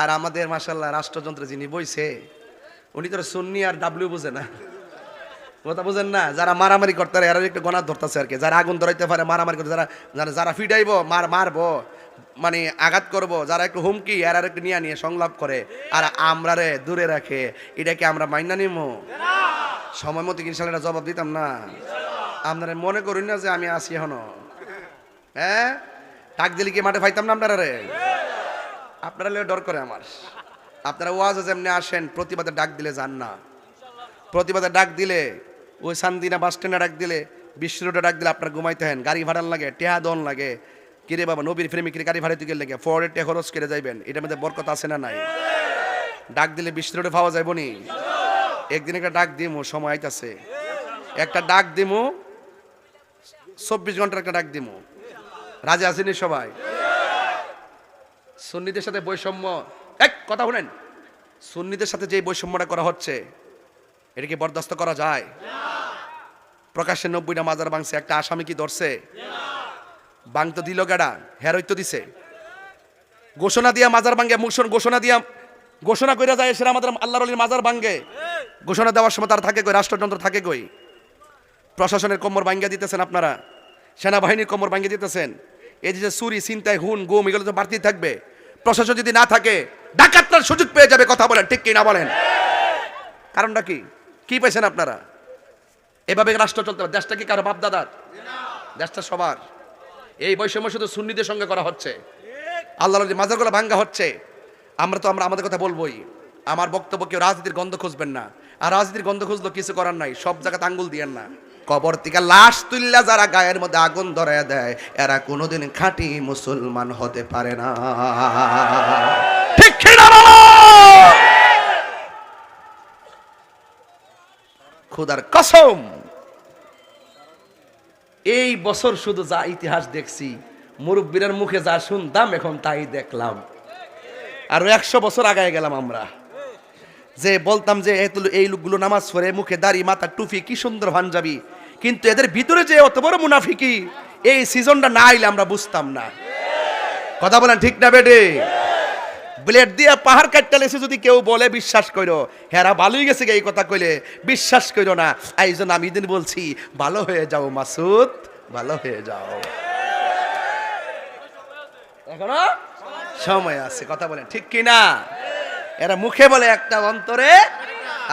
আর আমাদের মাসাল্লাহ রাষ্ট্রযন্ত্র যিনি বইছে, উনি তো সুন্নি আর ডাব্লিউ বুঝে না। কথা বুঝেন না? যারা মারামারি করতে পারে এরা একটু গণাত ধরতেছে আর কি। যারা আগুন ধরাইতে পারে, মারামারি করতে যারা যারা যারা ফিটাইব মার মারবো মানে আঘাত করব, যারা একটু হুমকি, এরা একটু নিয়ে নিয়ে সংলাপ করে। আর আমরা রে দূরে রাখে, এটাকে আমরা মাইনা নিমো। সময় মতো ইনশাল্লাহ জবাব দিতাম না। আপনারা মনে করুন না যে আমি আসি এখনও। হ্যাঁ? টাক দিলে কি মাঠে পাইতাম না আপনারা রে আপনারা ডর করে আমার। আপনারা ওয়াজ যেমনি আসেন, প্রতিবাদে ডাক দিলে যান না। প্রতিবাদে ডাক দিলে, ওই সান্দিনা বাস স্ট্যান্ডে ডাক দিলে বিশ্ব রোডে ডাক দিলে আপনার ঘুমাইতে হেন, গাড়ি ভাড়ান লাগে, টেহা দন লাগে। কিরে বাবা, নবীর প্রেমিকের গাড়ি ভাড়া দিকে লেগে ফোর্ডে টে খরচ করে যাইবেন, এটার মধ্যে বরকত আছে না নাই? ডাক দিলে বিশ্ব রোডে পাওয়া যাইব নি? একদিন একটা ডাক দিমু, সময় আইতাছে। একটা ডাক দিমু, চব্বিশ ঘণ্টার একটা ডাক দিমু। রাজা আসেনি সবাই? সুন্নিদের সাথে বৈষম্য। এক কথা শুনেন। সুন্নিদের সাথে যে বৈষম্যটা করা হচ্ছে, এটা কি বরদাস্ত করা যায়? প্রকাশ্যে নব্বইটা মাজার ভাঙছে, একটা আসামি কি ধরছে? বাং তো দিল গাডা হেরই তো দিছে। ঘোষণা দিয়া মাজার ভাঙ্গে মুসন ঘোষণা দিয়া, ঘোষণা কইরা যায়, সেরা আমাদের আল্লাহর আলীর মাজার ভাঙ্গে ঘোষণা দেওয়ার সময় তার থাকে কই, রাষ্ট্রযন্ত্র থাকে কই? প্রশাসনের কোমর ভাঙ্গা দিতেছেন আপনারা। সেনাবাহিনীর কোমর ভাঙ্গা দিতেছেন। এই যে চুরি চিন্তায় হুন, গুম, এগুলো তো বাড়তি থাকবে। প্রশাসন যদি না থাকে ডাকাতটার সুযোগ পেয়ে যাবে, কথা বলেন, ঠিক কি না বলেন? কারণটা কি? কি পেয়েছেন আপনারা? এভাবে রাষ্ট্র চলতে পারে। দেশটা কি কারও বাপ দাদার দেশটা সবার। এই বৈষম্য শুধু সুন্নিদের সঙ্গে করা হচ্ছে। আল্লাহর যে মাজারগুলো ভাঙ্গা হচ্ছে। আমরা তো, আমরা আমাদের কথা বলবোই। আমার বক্তব্য কেউ রাজনীতির গন্ধ খুঁজবেন না। আর রাজনীতির গন্ধ খুঁজলো কিছু করার নাই। সব জায়গাতে আঙ্গুল দিয়েন না। কবর থেকে লাশ তুললা যারা গায়ের মধ্যে আগুন ধরে দেয়, এরা কোনোদিন খাঁটি মুসলমান হতে পারে না? খুদার কসম, এই বছর শুধু যা ইতিহাস দেখছি মুরব্বীর মুখে যা শুনতাম, এখন তাই দেখলাম। আর একশো বছর আগায় গেলাম আমরা। যে বলতাম যে এই লোকগুলো নামাজ পড়ে, মুখে দাড়ি মাথা টুপি, কি সুন্দর পাঞ্জাবি। কিন্তু এদের ভিতরে যে অত বড় মুনাফিকি, এই সিজনটা না আইলে আমরা বুঝতাম না। কথা বলেন ঠিক না বেডে ব্লেড দিয়ে পাহাড় কাটতে লেসে যদি কেউ বলে, বিশ্বাস করো হেরা ভালোই গেছে এই কথা কইলে, বিশ্বাস করো না। এই জন্য আমি দিন বলছি, ভালো হয়ে যাও মাসুদ, ভালো হয়ে যাও। এখনও? সময় আছে, কথা বলেন, ঠিক কি না এরা মুখে বলে একটা অন্তরে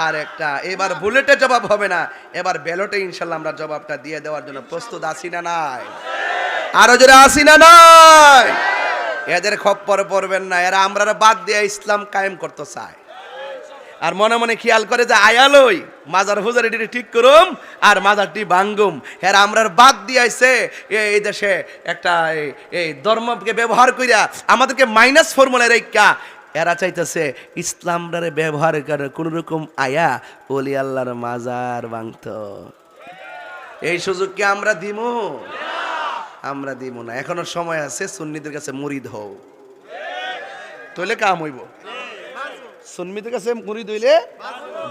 আর একটা। এবার বুলেটে জবাব হবে না। এবার ব্যালটে ইনশাল্লাহ আমরা জবাবটা দিয়ে দেওয়ার জন্য প্রস্তুত আছি না নাই? আরও জোরে আসি না নাই? এদের খপ্পর পড়বেন না। এরা আমরা বাদ দিয়ে ইসলাম কায়েম করতে চায়। আর মনে মনে খেয়াল করে যে আয়ালই মাজার হুজার এটি ঠিক করুম আর মাজারটি ভাঙ্গুম। হ্যাঁ আমরার বাদ দিয়েছে এই দেশে একটা, এই ধর্মকে ব্যবহার করিয়া আমাদেরকে মাইনাস ফর্মুলা রেখা এরা চাইতেছে ইসলামটারে ব্যবহার করে কোন রকম আয়া ওলি আল্লাহর মাজার ভাঙত। এই সুযোগ কি আমরা দিমু? আমরা দিব না। এখনও সময় আছে, সুন্নিদের কাছে মুরিদ হও। তইলে কাম হইব। সুন্নিদের কাছে মুরিদ হইলে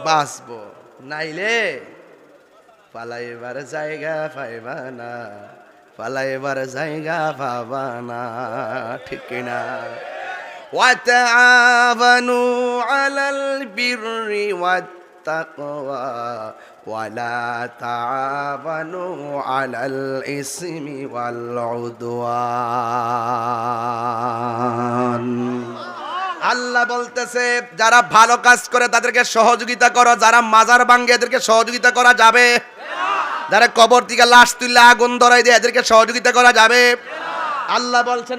বাঁচবো। নাইলে পালাইবার জায়গা পাইবা না, পালাইবার জায়গা পাবা না, ঠিক না وتعاونوا على البر والتقوى ولا تعاونوا على الإثم والعدوان আল্লাহ বলতেছে যারা ভালো কাজ করে তাদেরকে সহযোগিতা করো যারা মাজার ভাঙ্গে এদেরকে সহযোগিতা করা যাবে যারা কবর থেকে লাশ তুললে আগুন ধরাই দেয় এদেরকে সহযোগিতা করা যাবে আল্লাহ বলছেন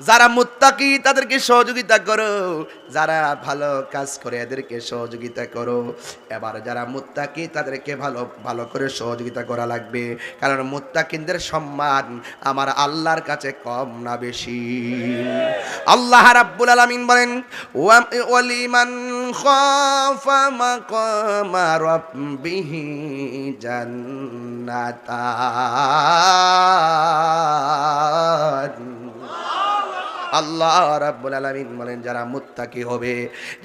যারা মুত্তাকি, তাদেরকে সহযোগিতা করো। যারা ভালো কাজ করে, এদেরকে সহযোগিতা করো। এবার যারা মুত্তাকি, তাদেরকে ভালো ভালো করে সহযোগিতা করা লাগবে। কারণ মুত্তাকিনদের সম্মান আমার আল্লাহর কাছে কম না বেশি। আল্লাহ রাব্বুল আলামিন বলেন ওয়া- ওয়ালিমান খাফা মাকামা রাব্বিহি জান্নাতান আল্লাহ রাব্বুল আলামিন বলেন যারা মুত্তাকি হবে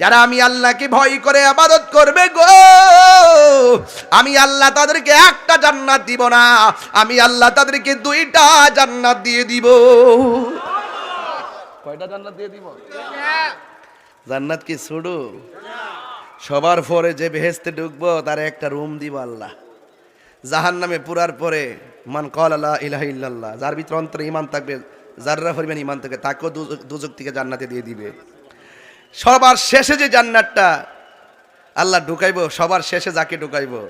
যারা আমি আল্লাহকে ভয় করে আবাদত করবে গো আমি আল্লাহ তাদেরকে একটা জান্নাত দিব না আমি আল্লাহ তাদেরকে দুইটা জান্নাত দিয়ে দিব। ছয়টা জান্নাত দিয়ে দিব? জান্নাত কি ছুড়ু সবার পরে যে বেহেস্তে ঢুকবো, তার একটা রুম দিব আল্লাহ। জাহান নামে পুরার পরে, মান কল আল্লাহ ইলাহ ইল্লাল্লাহ, যার ভিতরে অন্তরে ইমান থাকবে, যাররা পরিমাণ ইমান থাকে, তাকেও দুজক থেকে জান্নাতে দিয়ে দিবে। সবার শেষে যে জান্নাতটা, আল্লাহ ঢুকাইবো, সবার শেষে যাকে ঢুকাইবো,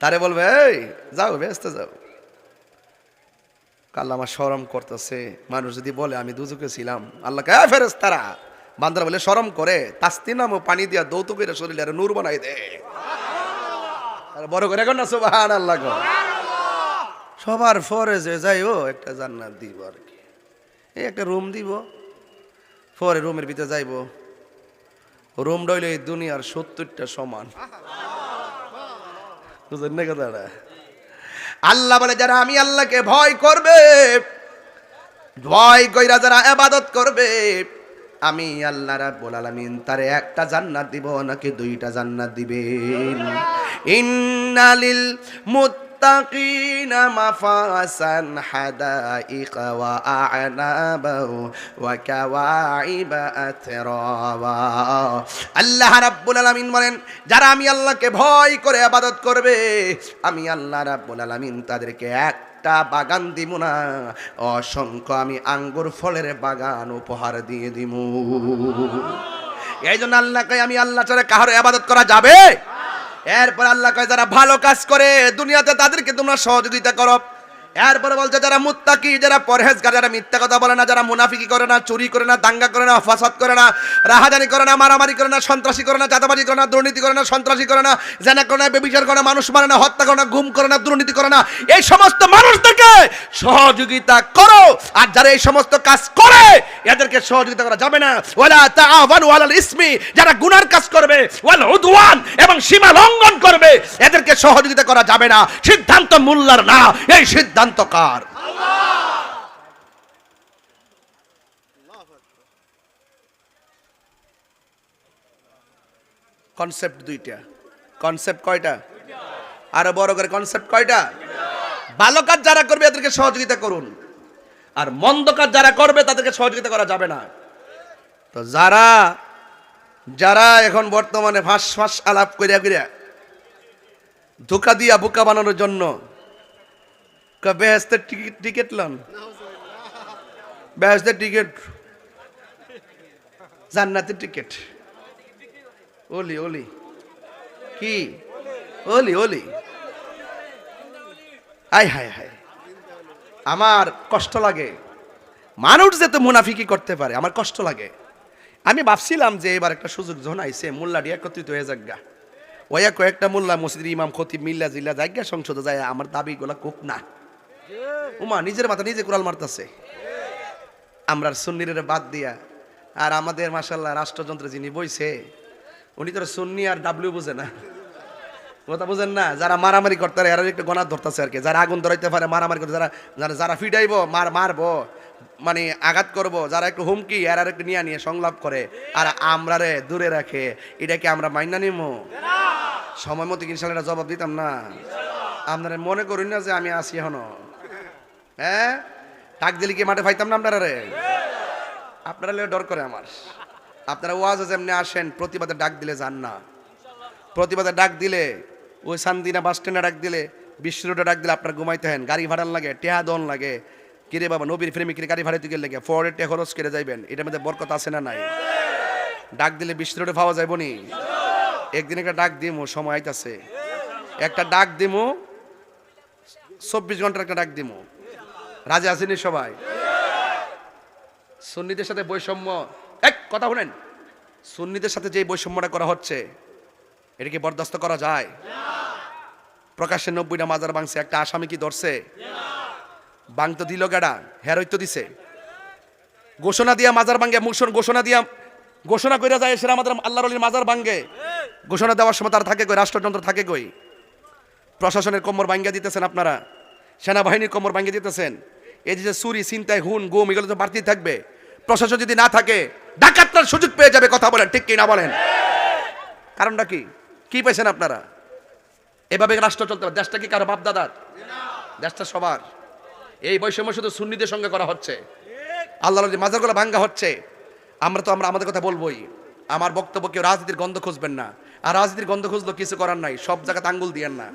তারে বলবে, এই, যাও ব্যস্ত যাও। কাল আমার সরম করতেছে। মানুষ যদি বলে, আমি দুজকে ছিলাম। আল্লাহ কে ফেরেস তারা বান্দারা বলে সরম করে, তাস্তি নাম ও পানি দিয়া দৌত শরীরে আর নূর বানাই দে। বড় করে এখন না সুবাহান আল্লাহ সবার ফরে যে যাই ও একটা জান্নাত দিব আর কি। এই একটা রুম দিব, পরে রুমের ভিতরে যাইব। রুম ডইলে এই দুনিয়ার সত্তরটা সমান। বুঝলেন না আল্লাহ বলে, যারা আমি আল্লাহকে ভয় করবে, ভয় কইরা যারা আবাদত করবে আমি আল্লাহ রাব্বুল আলামিন তার একটা জান্নাত দিব নাকি দুইটা জান্নাত দিবেন? ইন্নালিল মুত্তাকিনা হাদাইকা ওয়া আ'নাবা ওয়া কাওয়াইবা আতরাবা আল্লাহ রাব্বুল আলামিন বলেন, যারা আমি আল্লাহকে ভয় করে আবাদত করবে, আমি আল্লাহ রাব্বুল আলামিন তাদেরকে একটা বাগান দিব না, অসংখ্য আমি আঙ্গুর ফলের বাগান উপহার দিয়ে দিব এই জন্য আল্লাহকে আমি আল্লাহ ছাড়া কাহার আবাদত করা যাবে? এরপর আল্লাহ কয় যারা ভালো কাজ করে দুনিয়াতে তাদেরকে তোমরা সহযোগিতা করো। এরপরে বলছে যারা মুত্তাকি যারা পরহেজগার যারা মিথ্যা কথা বলে না যারা মুনাফিকি করে না চুরি করে না দাঙ্গা করে না ফাসাদ করে না রাহাজানি করে না মারামারি করে না সন্ত্রাসী করে না চাঁদাবাজি করে না দুর্নীতি করে না সন্ত্রাসী করে না জেনা করে না বেবিচার করে না মানুষ মারে না হত্যা করে না গুম করে না দুর্নীতি করে না এই সমস্ত মানুষদেরকে সহযোগিতা করো আর যারা এই সমস্ত কাজ করে এদেরকে সহযোগিতা করা যাবে না ওয়ালা তাআওয়ানু আলাল ইসমি যারা গুনার কাজ করবে ওয়াল উদওয়ান এবং সীমা লঙ্ঘন করবে এদেরকে সহযোগিতা করা যাবে না সিদ্ধান্ত মোল্লার না এই সিদ্ধান্ত কার কনসেপ্ট দুইটা। কনসেপ্ট কয়টা? আরও বড় করে কনসেপ্ট কয়টা? ভালো কাজ যারা করবে এদেরকে সহযোগিতা করুন। আর মন্দ কাজ যারা করবে তাদেরকে সহযোগিতা করা যাবে না। তো যারা যারা এখন বর্তমানে ফাঁস ফাঁস আলাপ করিয়া করিয়া ধোকা দিয়া বোকা বানানোর জন্য বেহেস্তের টিকিট লন বেহেস্তের টিকিট জান্নাতের টিকিট ওলি ওলি কি ওলি ওলি হাই হাই হাই আমার কষ্ট লাগে। মানুষ যেতে মুনাফিকি করতে পারে, আমার কষ্ট লাগে। আমি ভাবছিলাম যে এবার একটা সুযোগ যখন আইসে মোল্লাটি একত্রিত হয়ে যাগা ওয়া কয়েকটা মোল্লা মসজিদের ইমাম, খতিব, মিল্লা জিল্লা জায়গা সংসদে যায়, আমার দাবিগুলা কোক না। উমা, নিজের মাথা নিজে কুড়াল মারতাছে। আমরা সুন্নিরে বাদ দিয়া, আর আমাদের মাসাল্লাহ রাষ্ট্রযন্ত্রে যিনি বইছে, উনি তো সুন্নি আর ডাব্লিউ বুঝে না। কথা বুঝেন না, যারা মারামারি করতে পারে, এরা একটু গণাত ধরতেছে আর কি। যারা আগুন ধরাইতে পারে, মারামারি করতে, যারা যারা যারা ফিটাইব, মার মারবো মানে আঘাত করব, যারা একটু হুমকি, এরা একটু নিয়ে নিয়ে সংলাপ করে, আর আমরা রে দূরে রাখে, এটাকে আমরা মাইনা নিমো। সময় মতো ইনশাল্লাহ জবাব দিতাম না। আপনারা মনে করুন না যে আমি আসি এখনও। হ্যাঁ? ডাক দিলে কি মাঠে পাইতাম না আপনারা রে? আপনারা ডর করে আমার। আপনারা ওয়াজ যেমনি আসেন, প্রতিবাদে ডাক দিলে যান না। প্রতিবাদে ডাক দিলে, ওই সান্দিনা বাস স্ট্যান্ডে ডাক দিলে বিশ্ব রোডে ডাক দিলে আপনার ঘুমাইতে হেন, গাড়ি ভাড়ান লাগে, টেহা দন লাগে। কিরে বাবা, নবীর প্রেমিকের গাড়ি ভাড়া দিকে লেগে ফোর্ডে টে খরচ করে যাইবেন, এটার মধ্যে বরকত আছে না নাই? ডাক দিলে বিশ্ব রোডে পাওয়া যাইব নি? একদিন একটা ডাক দিমু, সময় আইতাছে। একটা ডাক দিমু, চব্বিশ ঘণ্টার একটা ডাক দিমু। রাজা আসেনি সবাই? সুন্নিদের সাথে বৈষম্য এক কথা শুনেন। সুন্নিদের সাথে যে বৈষম্যটা করা হচ্ছে, এটা কি বরদাস্ত করা যায়? প্রকাশ্যে নব্বইটা মাজার ভাঙছে, একটা আসামি কি ধরছে? তো দিল গাডা হেরই দিছে। ঘোষণা দিয়া মাজার ভাঙ্গে মুসন ঘোষণা দিয়া, ঘোষণা করে যায় সেরা আমাদের আল্লাহর মাজার ভাঙ্গে ঘোষণা দেওয়ার সময় তার থাকে কই, রাষ্ট্রযন্ত্র থাকে কই? প্রশাসনের কোমর ভাঙ্গা দিতেছেন আপনারা? সেনাবাহিনীর কোমর ভাঙ্গা দিতেছেন? এই যে চুরি চিন্তায় হুন, গুম, এগুলো তো বাড়তেই থাকবে। প্রশাসন যদি না থাকে ডাকাতটার সুযোগ পেয়ে যাবে, কথা বলেন, ঠিক কি না বলেন? কারণটা কি? কি পেয়েছেন আপনারা? এভাবে রাষ্ট্র চলতে পারে। দেশটা কি কারও বাপ দাদার দেশটা সবার। এই বৈষম্য শুধু সুন্নিদের সঙ্গে করা হচ্ছে। আল্লাহর যে মাজারগুলো ভাঙ্গা হচ্ছে। আমরা তো, আমরা আমাদের কথা বলবোই। আমার বক্তব্য কেউ রাজনীতির গন্ধ খুঁজবেন না। আর রাজনীতির গন্ধ খুঁজলো কিছু করার নাই। সব জায়গাতে আঙ্গুল দিয়েন না।